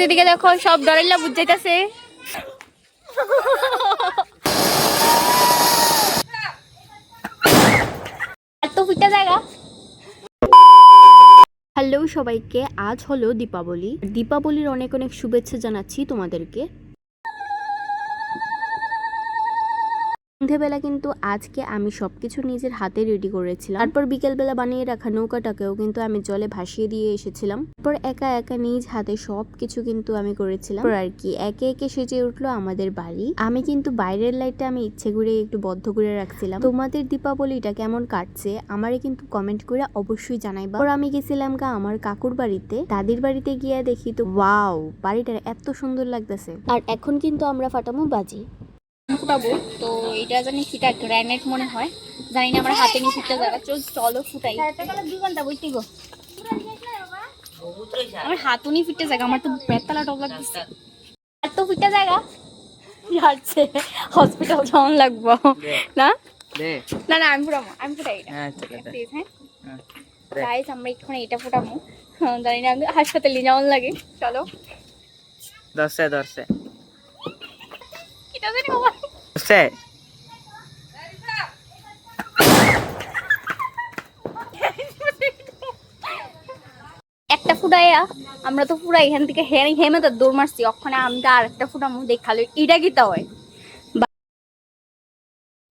যেদিকে দেখো, সব দরাইলা বুঝাইতেছে। জায়গা। হ্যালো সবাইকে, আজ হলো দীপাবলি। দীপাবলির অনেক অনেক শুভেচ্ছা জানাচ্ছি তোমাদেরকে। সন্ধেবেলা কিন্তু আজকে আমি সবকিছু নিজের হাতে রেডি করেছিলাম। তারপর বিকেলবেলা বানিয়ে রাখা নৌকাটাকেও কিন্তু আমি জলে ভাসিয়ে দিয়ে এসেছিলাম। তারপর একা একা নিজ হাতে সবকিছু কিন্তু আমি করেছিলাম। আর কি, একে একে সেজে উঠল আমাদের বাড়ি। আমি কিন্তু বাইরের লাইটটা আমি ইচ্ছে করে একটু বদ্ধ করে রাখছিলাম। তোমাদের দীপাবলিটা কেমন কাটছে, আমারে কিন্তু কমেন্ট করে অবশ্যই জানাইবা। তারপর আমি গেছিলাম গা আমার কাকুর বাড়িতে। দাদির বাড়িতে গিয়ে দেখি তো ওয়াও বাড়িটা এত সুন্দর লাগতেছে। আর এখন কিন্তু আমরা ফাটামো বাজি। ফুটাবো। তো এটা জানি কিটা গ্র্যানেট মনে হয়। জানি না আমরা হাতে নিয়ে ফুটতে জায়গা। চল চলো ফুটাই। দুই ঘণ্টা বইতে গো আমার হাতুনি ফিটতে জায়গা। আমার তো বেতালা টক লাগতেছে। এত ফিটতে জায়গা? যাচ্ছে হসপিটাল যাওয়ান লাগবো। না? না না আমি ফুটাবো। আমি ফুটাই এটা। হ্যাঁ হ্যাঁ। হ্যাঁ। গাইস আমরা এখানে এটা ফুটাবো। জানি না আমি হাসপাতালে যাওয়ান লাগে। চলো। দশে দশে দশে একটা ফুটাইয়া আমরা তো পুরা এখান থেকে হেরে হেমে তো দৌড় মারছি। ওখানে আমি তো আর একটা ফুটামু দেখাল। এটা কি তা হয়?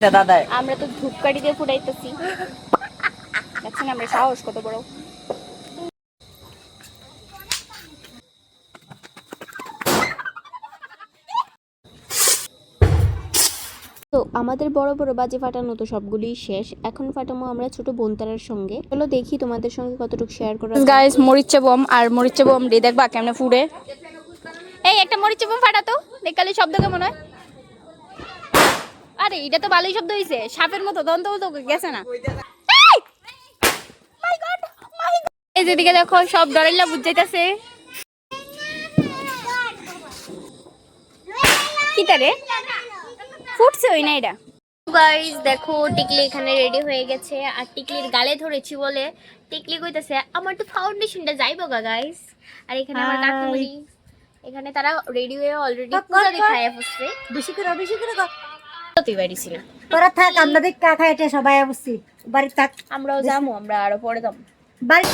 দাদা। আমরা তো ধূপকাঠি দিয়ে ফুটাইতেছি। দেখছেন আমরা সাহস কত বড়। তো আমাদের বড় বড় বাজে ফাটানো তো সবগুলোই শেষ। এখন ফাটামো আমরা ছোট বোনতারার সঙ্গে। চলো দেখি তোমাদের সঙ্গে কতটুকু শেয়ার করা। গাইস মরিচে বম আর মরিচে বম দিয়ে দেখবা কেমনে ফুড়ে এই একটা মরিচ বোম ফাটাতো দেখালে শব্দ কেমন হয়? আরে এটা তো ভালোই শব্দ হয়েছে সাপের মতো দন্ত তো গেছে না। এই! যেদিকে দেখো সব ডরেলা বুঝাইতেছে। কি তারে ফুটছে ওই না এটা? গাইস দেখো টিকলি এখানে রেডি হয়ে গেছে আর টিকলির গালে ধরেছি বলে। টিকলি কইতাছে আমার তো ফাউন্ডেশনটা যাইবো গা গাইস আর এখানে আমার কাকুমুনি এখানে তারা রেডি হয়ে অলরেডি পূজা দেখায় বসছে। বেশি করে বেশি করে। তুই বাড়ি ছিল। তোরা থাক আমরা দেখ কাকা এটা সবাই বসছি। বাড়ি থাক। আমরাও যাব আমরা আরও পরে যাব বাড়ি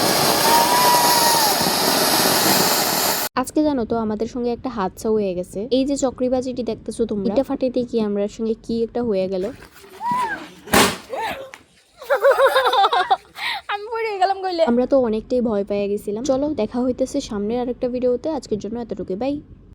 আজকে জানো তো আমাদের সঙ্গে একটা হাদসা হয়ে গেছে। এই যে চক্রিবাজিটি দেখতেছো তোমরা এটা ফাটাইতে কি আমরা সঙ্গে কি একটা হয়ে গেল? আমি পড়ে গেলাম কইলে। আমরা তো অনেকটাই ভয় পেয়ে গেছিলাম। চলো দেখা হইতেছে সামনের আরেকটা ভিডিওতে। আজকের জন্য এতটুকু বাই